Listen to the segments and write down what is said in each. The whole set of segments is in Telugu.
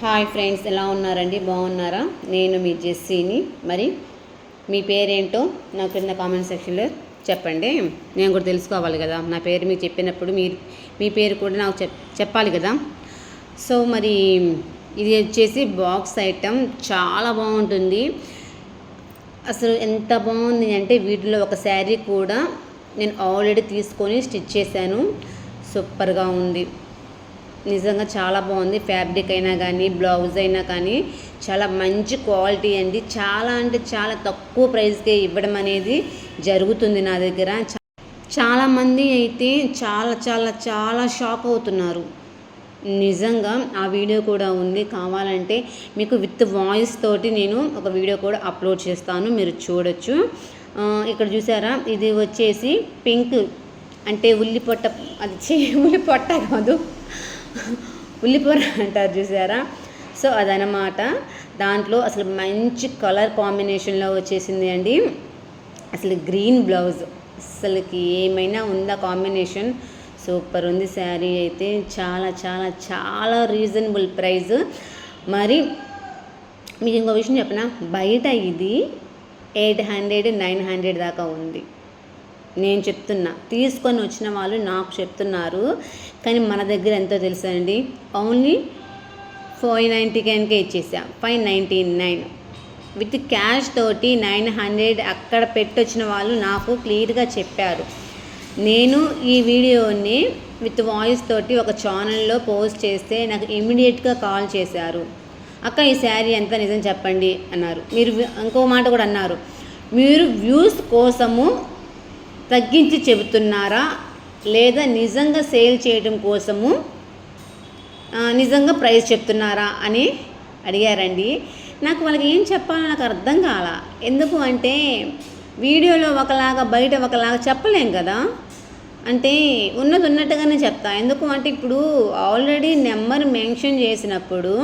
హాయ్ ఫ్రెండ్స్ ఎలా ఉన్నారండి? బాగున్నారా? నేను మీ జెస్సీని. మరి మీ పేరేంటో నా కింద కామెంట్ సెక్షన్లో చెప్పండి. నేను కూడా తెలుసుకోవాలి కదా. నా పేరు మీకు చెప్పినప్పుడు మీరు మీ పేరు కూడా నాకు చెప్ చెప్పాలి కదా. సో మరి ఇది వచ్చేసి బాక్స్ ఐటమ్ చాలా బాగుంటుంది. అసలు ఎంత బాగుంది అంటే వీటిలో ఒక శారీ కూడా నేను ఆల్రెడీ తీసుకొని స్టిచ్ చేశాను. సూపర్గా ఉంది. నిజంగా చాలా బాగుంది. ఫ్యాబ్రిక్ అయినా కానీ బ్లౌజ్ అయినా కానీ చాలా మంచి క్వాలిటీ అండి. చాలా అంటే చాలా తక్కువ ప్రైస్కే ఇవ్వడం అనేది జరుగుతుంది నా దగ్గర. చాలామంది అయితే చాలా చాలా చాలా షాక్ అవుతున్నారు. నిజంగా ఆ వీడియో కూడా ఉంది. కావాలంటే మీకు విత్ వాయిస్ తోటి నేను ఒక వీడియో కూడా అప్లోడ్ చేస్తాను. మీరు చూడొచ్చు. ఇక్కడ చూసారా? ఇది వచ్చేసి పింక్ అంటే ఉల్లిపొట్ట అది చే ఉల్లిపొట్ట కాదు. ఉల్లిపొర అంటారు చూసారా? సో అదనమాట దాంట్లో అసలు మంచి కలర్ కాంబినేషన్లో వచ్చేసింది అండి. అసలు గ్రీన్ బ్లౌజ్. అసలుకి ఏమైనా ఉందా కాంబినేషన్? సూపర్ ఉంది శారీ అయితే. చాలా చాలా చాలా రీజనబుల్ ప్రైస్. మరి మీకు ఇంకో విషయం చెప్పిన? బయట ఇది ఎయిట్ హండ్రెడ్ నైన్ హండ్రెడ్ దాకా ఉంది. నేను చెప్తున్నా. తీసుకొని వచ్చిన వాళ్ళు నాకు చెప్తున్నారు. కానీ మన దగ్గర ఎంతో తెలుసా అండి ఓన్లీ ఫైవ్ నైంటీ కనుక ఇచ్చేసా. Five ninety nine with cash తోటి నైన్ హండ్రెడ్ అక్కడ పెట్టొచ్చిన వాళ్ళు నాకు క్లియర్గా చెప్పారు. నేను ఈ వీడియోని విత్ వాయిస్ తోటి ఒక ఛానల్లో పోస్ట్ చేస్తే నాకు ఇమీడియట్గా కాల్ చేశారు. అక్క ఈ శారీ ఎంత నిజం చెప్పండి అన్నారు. మీరు ఇంకో మాట కూడా అన్నారు. మీరు వ్యూస్ కోసము తగ్గించి చెబుతున్నారా? లేదా నిజంగా సేల్ చేయడం కోసము నిజంగా ప్రైస్ చెప్తున్నారా అని అడిగారండి. నాకు వాళ్ళకి ఏం చెప్పాలో నాకు అర్థం కాల. ఎందుకు అంటే వీడియోలో ఒకలాగా బయట ఒకలాగా చెప్పలేం కదా? అంటే ఉన్నది ఉన్నట్టుగానే చెప్తా. ఎందుకు అంటే ఇప్పుడు ఆల్రెడీ నెంబర్ మెన్షన్ చేసినప్పుడు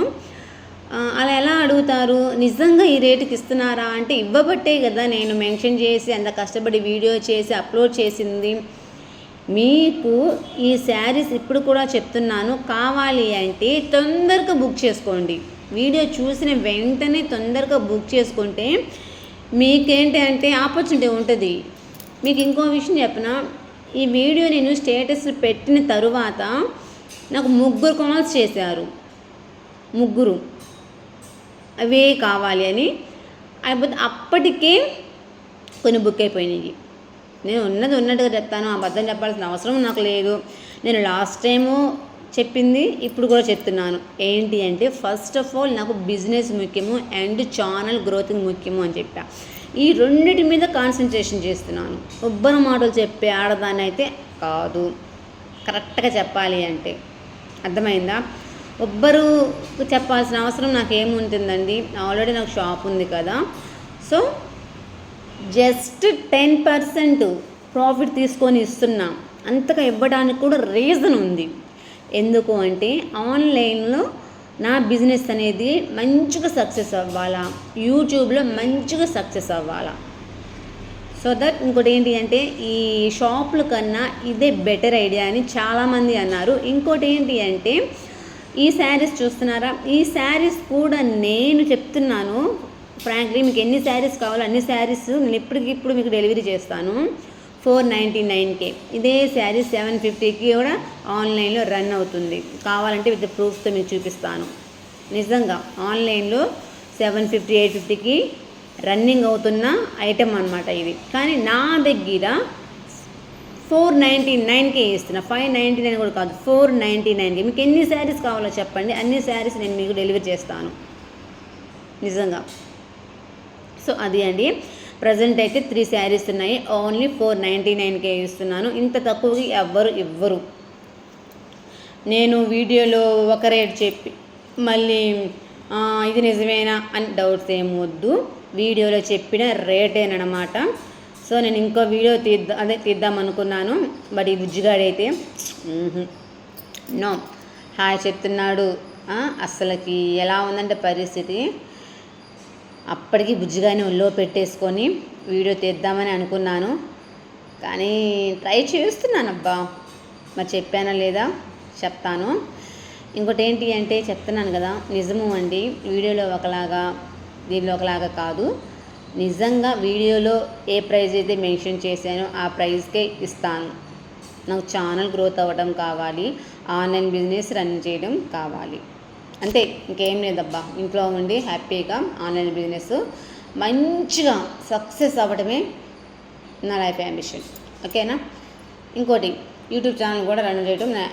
అలా ఎలా అడుగుతారు? నిజంగా ఈ రేటుకి ఇస్తున్నారా? అంటే ఇవ్వబట్టే కదా నేను మెన్షన్ చేసి అంత కష్టపడి వీడియో చేసి అప్లోడ్ చేసింది. మీకు ఈ శారీస్ ఇప్పుడు కూడా చెప్తున్నాను. కావాలి అంటే తొందరగా బుక్ చేసుకోండి. వీడియో చూసిన వెంటనే తొందరగా బుక్ చేసుకుంటే మీకేంటి అంటే ఆపర్చునిటీ ఉంటుంది. మీకు ఇంకో విషయం చెప్పిన? ఈ వీడియో నేను స్టేటస్ పెట్టిన తరువాత నాకు ముగ్గురు కాల్స్ చేశారు. ముగ్గురు. అవే కావాలి అని. అయిపోతే అప్పటికే కొన్ని బుక్ అయిపోయినాయి. నేను ఉన్నది ఉన్నట్టుగా చెప్తాను అబద్ధం చెప్పాల్సిన అవసరం నాకు లేదు. నేను లాస్ట్ టైము చెప్పింది ఇప్పుడు కూడా చెప్తున్నాను. ఏంటి అంటే ఫస్ట్ ఆఫ్ ఆల్ నాకు బిజినెస్ ముఖ్యము అండ్ ఛానల్ గ్రోతింగ్ ముఖ్యము అని చెప్పా. ఈ రెండింటి మీద కాన్సన్ట్రేషన్ చేస్తున్నాను. ఉబ్బన మాటలు చెప్పే ఆడదాన్ని అయితే కాదు. కరెక్ట్గా చెప్పాలి అంటే. అర్థమైందా? ఒబ్బరు చెప్పాల్సిన అవసరం నాకు ఏముంటుందండి ఆల్రెడీ నాకు షాప్ ఉంది కదా. So just ten percent profit తీసుకొని ఇస్తున్నా. అంతగా ఇవ్వడానికి కూడా రీజన్ ఉంది. ఎందుకు అంటే ఆన్లైన్లో నా బిజినెస్ అనేది మంచిగా సక్సెస్ అవ్వాలా? యూట్యూబ్లో మంచిగా సక్సెస్ అవ్వాలా? సో దట్ ఇంకోటి ఏంటి అంటే ఈ షాపుల కన్నా ఇదే బెటర్ ఐడియా అని చాలామంది అన్నారు. ఇంకోటి ఏంటి అంటే ఈ శారీస్ చూస్తున్నారా? ఈ శారీస్ కూడా నేను చెప్తున్నాను. ఫ్రాంక్లీ మీకు ఎన్ని శారీస్ కావాలో అన్ని శారీస్ నేను ఇప్పటికిప్పుడు మీకు డెలివరీ చేస్తాను. ఫోర్ నైంటీ నైన్కే ఇదే శారీ సెవెన్ ఫిఫ్టీకి కూడా ఆన్లైన్లో రన్ అవుతుంది. కావాలంటే విత్ ప్రూఫ్తో మీకు చూపిస్తాను. నిజంగా ఆన్లైన్లో సెవెన్ ఫిఫ్టీ ఎయిట్ ఫిఫ్టీకి రన్నింగ్ అవుతున్న ఐటెం అనమాట ఇది. కానీ నా దగ్గర ఫోర్ నైంటీ నైన్కే ఇస్తున్నా ఫైవ్ నైంటీ నైన్ కూడా కాదు ఫోర్ నైంటీ నైన్కి. మీకు ఎన్ని శారీస్ కావాలో చెప్పండి అన్ని శారీస్ నేను మీకు డెలివరీ చేస్తాను. నిజంగా. సో అది అండి. ప్రజెంట్ అయితే త్రీ శారీస్ ఉన్నాయి. ఓన్లీ ఫోర్ నైంటీ నైన్కే ఇస్తున్నాను ఇంత తక్కువకి ఎవ్వరు ఇవ్వరు. నేను వీడియోలో ఒక రేట్ చెప్పి మళ్ళీ ఇది నిజమేనా అని డౌట్స్ ఏం వద్దు. వీడియోలో చెప్పిన రేటేనమాట సో నేను ఇంకో వీడియో తీద్దా అదే తీద్దాం అనుకున్నాను బట్ ఈ బుజ్జిగాడైతే నో. హాయ్ చెప్తున్నాడు. అస్సలకి ఎలా ఉందంటే పరిస్థితి. అప్పటికి బుజ్జిగాని ఒళ్ళో పెట్టేసుకొని వీడియో తీద్దామని అనుకున్నాను. కానీ ట్రై చేస్తున్నాను అబ్బా మరి చెప్పానా లేదా? చెప్తాను. ఇంకోటి ఏంటి అంటే చెప్తున్నాను కదా నిజము అండి. వీడియోలో ఒకలాగా దీనిలో ఒకలాగా కాదు. నిజంగా వీడియోలో ఏ ప్రైజ్ అయితే మెన్షన్ చేశానో ఆ ప్రైస్కే ఇస్తాను. నాకు ఛానల్ గ్రోత్ అవ్వడం కావాలి ఆన్లైన్ బిజినెస్ రన్ చేయడం కావాలి. అంతే ఇంకేం లేదబ్బా. ఇంట్లో ఉండి హ్యాపీగా ఆన్లైన్ బిజినెస్ మంచిగా సక్సెస్ అవ్వడమే నా లైఫ్ అంబిషన్ ఓకేనా? ఇంకోటి యూట్యూబ్ ఛానల్ కూడా రన్ చేయడం నా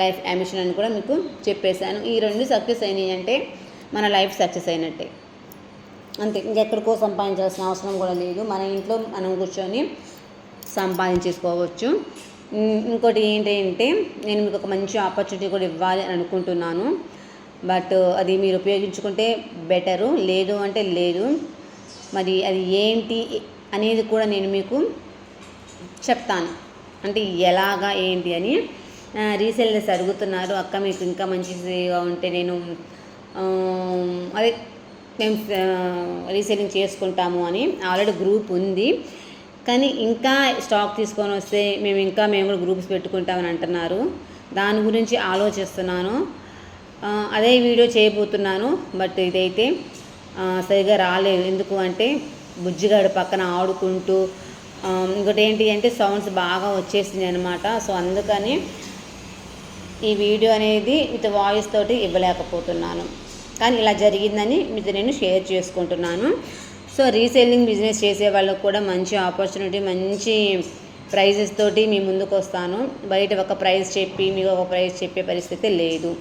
లైఫ్ అంబిషన్ అని కూడా మీకు చెప్పేశాను. ఈ రెండు సక్సెస్ అయినాయి అంటే మన లైఫ్ సక్సెస్ అయినట్టే. అంతే ఇంకెక్కడికో సంపాదించాల్సిన అవసరం కూడా లేదు. మన ఇంట్లో మనం కూర్చొని సంపాదించేసుకోవచ్చు. ఇంకోటి ఏంటంటే నేను మీకు ఒక మంచి ఆపర్చునిటీ కూడా ఇవ్వాలి అని అనుకుంటున్నాను. బట్ అది మీరు ఉపయోగించుకుంటే బెటరు లేదు అంటే లేదు. మరి అది ఏంటి అనేది కూడా నేను మీకు చెప్తాను. అంటే ఎలాగా ఏంటి అని. రీసెల్లర్స్ అడుగుతున్నారు అక్క మీకు ఇంకా మంచిగా ఉంటే నేను అదే మేము రీసెల్లింగ్ చేసుకుంటాము అని ఆల్రెడీ గ్రూప్ ఉంది. కానీ ఇంకా స్టాక్ తీసుకొని వస్తే మేము ఇంకా మేము కూడా గ్రూప్స్ పెట్టుకుంటామని అంటున్నారు. దాని గురించి ఆలోచిస్తున్నాను. అదే వీడియో చేయబోతున్నాను బట్ ఇదైతే సరిగా రాలేదు. ఎందుకు అంటే బుజ్జిగాడు పక్కన ఆడుకుంటూ ఇంకోటి ఏంటి అంటే సౌండ్స్ బాగా వచ్చేసింది అనమాట సో అందుకని ఈ వీడియో అనేది విత్ వాయిస్ తోటి ఇవ్వలేకపోతున్నాను. కానీ ఇలా జరిగిందని మీతో నేను షేర్ చేసుకుంటున్నాను. సో రీసేలింగ్ బిజినెస్ చేసే వాళ్ళకు కూడా మంచి ఆపర్చునిటీ మంచి ప్రైజెస్ తోటి మీ ముందుకు వస్తాను. బయట ఒక ప్రైస్ చెప్పి మీకు ఒక ప్రైస్ చెప్పే పరిస్థితి లేదు.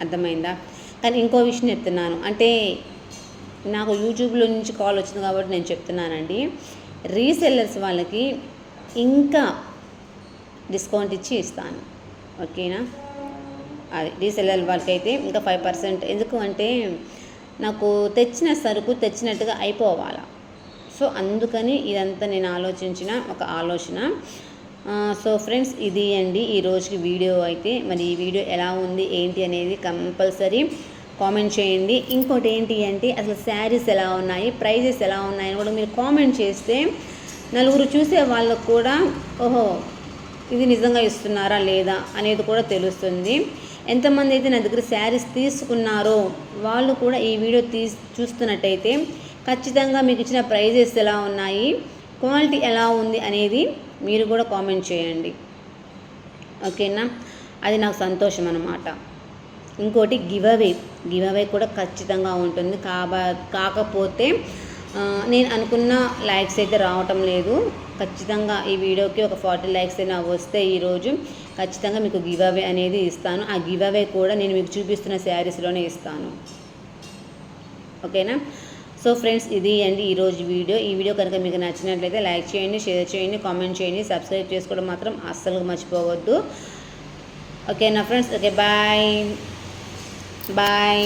అర్థమైందా? కానీ ఇంకో విషయం చెప్తున్నాను. అంటే నాకు యూట్యూబ్లో నుంచి కాల్ వచ్చింది కాబట్టి నేను చెప్తున్నానండి. రీసెల్లర్స్ వాళ్ళకి ఇంకా డిస్కౌంట్ ఇచ్చి ఇస్తాను. ఓకేనా? అది రీసెల్లర్ వాళ్ళకి అయితే ఇంకా ఫైవ్ పర్సెంట్ ఎందుకు అంటే నాకు తెచ్చిన సరుకు తెచ్చినట్టుగా అయిపోవాలా. సో అందుకని ఇదంతా నేను ఆలోచించిన ఒక ఆలోచన. సో ఫ్రెండ్స్ ఇది అండి ఈ రోజుకి వీడియో అయితే. మరి ఈ వీడియో ఎలా ఉంది ఏంటి అనేది కంపల్సరీ కామెంట్ చేయండి. ఇంకోటి ఏంటి అంటే అసలు శారీస్ ఎలా ఉన్నాయి ప్రైజెస్ ఎలా ఉన్నాయి అని కూడా మీరు కామెంట్ చేస్తే నలుగురు చూసే వాళ్ళకు కూడా ఓహో ఇది నిజంగా ఇస్తున్నారా లేదా అనేది కూడా తెలుస్తుంది. ఎంతమంది అయితే నా దగ్గర శారీస్ తీసుకున్నారో వాళ్ళు కూడా ఈ వీడియో తీ చూస్తున్నట్టయితే ఖచ్చితంగా మీకు ఇచ్చిన ప్రైజెస్ ఎలా ఉన్నాయి క్వాలిటీ ఎలా ఉంది అనేది మీరు కూడా కామెంట్ చేయండి. ఓకేనా? అది నాకు సంతోషం అన్నమాట. ఇంకోటి గివ్ అవే. గివ్ అవే కూడా ఖచ్చితంగా ఉంటుంది. కాబ కాకపోతే నేను అనుకున్న లైక్స్ అయితే రావటం లేదు. ఖచ్చితంగా ఈ వీడియోకి ఒక ఫార్టీ లైక్స్ అయినా వస్తే ఈరోజు ఖచ్చితంగా మీకు గివ్ అవే అనేది ఇస్తాను. ఆ గివ్ అవే కూడా నేను మీకు చూపిస్తున్న శారీస్లోనే ఇస్తాను. ఓకేనా? సో ఫ్రెండ్స్ ఇది అండి ఈరోజు వీడియో. ఈ వీడియో కనుక మీకు నచ్చినట్లయితే లైక్ చేయండి షేర్ చేయండి కామెంట్ చేయండి. సబ్స్క్రైబ్ చేసుకోవడం మాత్రం అస్సలు మర్చిపోవద్దు. ఓకేనా ఫ్రెండ్స్ ఓకే బాయ్ బాయ్